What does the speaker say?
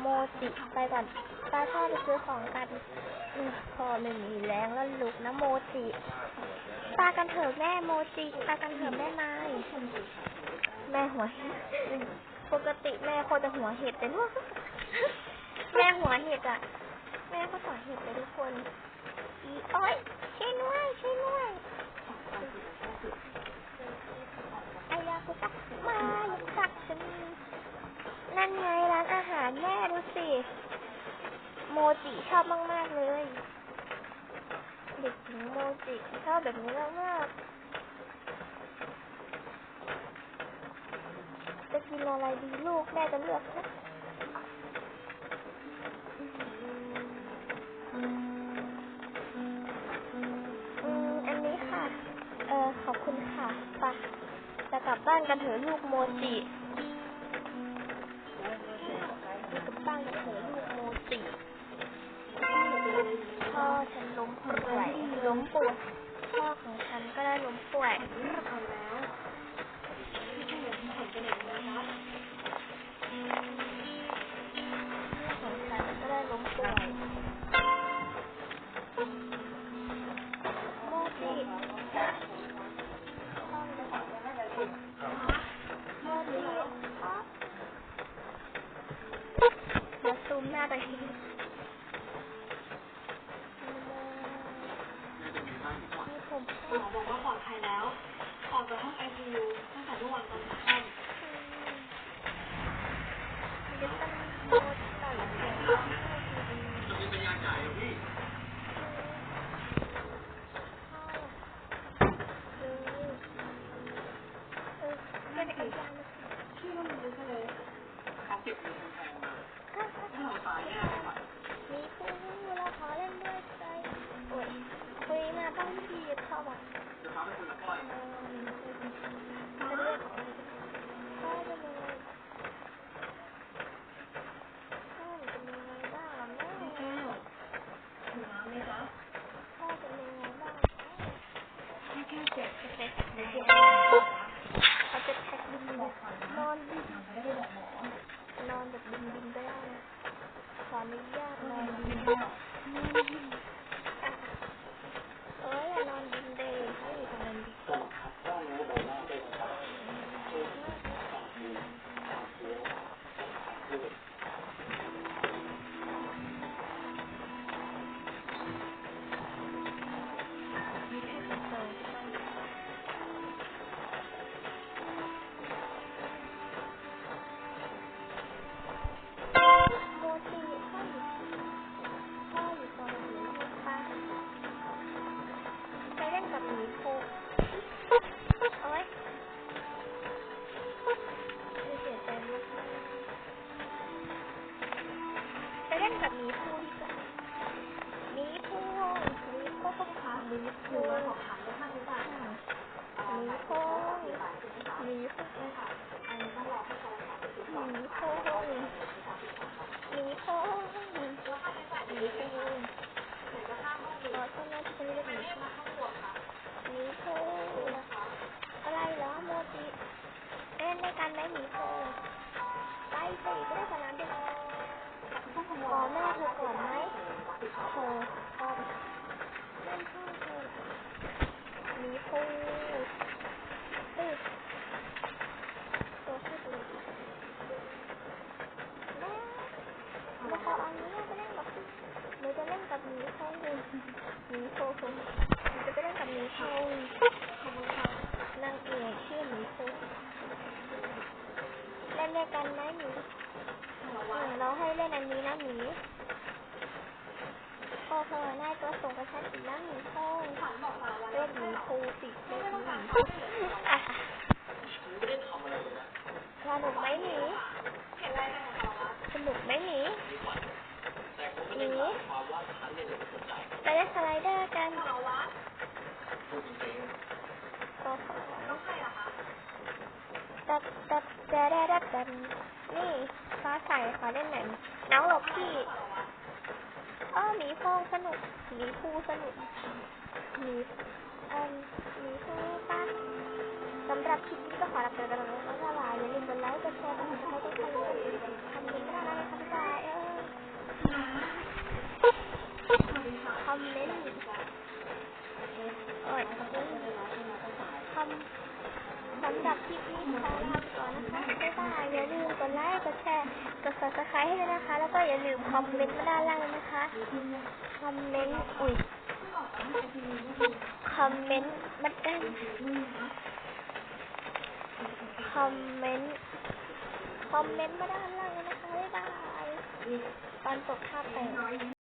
โมจิไปก่อนป้าชอบไปซื้อของกันอพอไม่มีแรงแล้วลุกนะโมจิปากันเถอะแม่โมจิปากันเถอะแม่ไม้แม่หัวเห็ดปกติแม่โคตรจะหัวเห็ดแต่ลูกแม่หัวเห็ดอะ แม่ก็หัวเห็ดเลยทุกคนอีอ้อยช่วยด้วยช่วยด้วยไอายาคุตักมาลุกตักฉันนั่นไงร้านอาารแม่ดูสิ โมจิชอบมาก ๆ เลย เด็กหญิงโมจิชอบแบบนี้มากๆจะกินอะไรดีลูกแม่จะเลือกนะอันนี้ค่ะ เออขอบคุณค่ะไปจะกลับบ้านกันเถอะลูกโมจิ ลูกโมจิพ่อฉันล้มป่วยล้มป่วยพ่อของฉันก็ได้ล้มป่วย ซูมหน้าไปทีให้ผมอบอกว่าปลอดภัยแล้ว ออกจากห้องไอซียูตั้งแต่เมื่อวานตอนค่ำมทุ่ม ยึดตั้งโมดต่อยเสียงร้องไห้ทีดี จะมีปัญญาจ่ายเหรอพี่ เออเออเล่นไอ้ยางมาสิ ชื่อว่ามันเลย เขาเก็บเงินแพงๆมา ก็ก็ ถ้าเราตายแน่เลยว่ะ มีคู่เราขอเล่นด้วยใจโอ้ยคุยมาต้อง ที งค่าใช้จ่ายค่ะมีภูหมีภูใช่ค่ะอันนี้ต้องรอให้เขาสอบติดต่อหมีผู้มีผู้มีภูแล้วค่าใช้จ่ายหมีนี้ภูหนูจะค่าห้องขอโทษนะที่ฉันเรียก เล่นด้วยกันไหมหมีสารเอวัตอรเราให้เล่นอันนี้นะหมี โอ้โหนายตัวส่งกระชันอีกแล้วหมีโค้งฉันบอกสารวัตรเล่นหมีภูสิเล่นหมีต้องหการมีความช่วยเหลืออะฉันไม่ได้ทำอะไรเลยนะสนุกไหมหมีเห็นอะไรกันสารวัตรสนุกไหมหมีมีไม่ได้หมายความว่าฉันเนี่ยจะไปเล่นสไลเดอร์กันตัดตัดจะได้รับกันนี่ฟ้าใสขอเล่นหน่อยน้องหลบพี่ อ้มีโพงสนุกมีคู่สนุกมีเอ่อมีคู่ป้ะสำหรับคลิปนี้ก็ขอลาไปก่อนแล้วก็ลาอย่าลืมกดไลค์กดแชร์กดติดตามให้ทุกคนทำดีก็ได้นะคะบ๊ายบายเออคอมเมนต์คำสำหรับคลิปนี้ขอลาไปก่อนนะคะ กด subscribe ให้ด้วยนะคะ แล้วก็อย่าลืมคอมเมนต์มาด้านล่างนะคะ คอมเมนต์ อุ้ย คอมเมนต์มาด้านคอมเมนต์ คอมเมนต์มาด้านล่างเลยนะคะบ๊ายบายตอนจบภาพแต่ง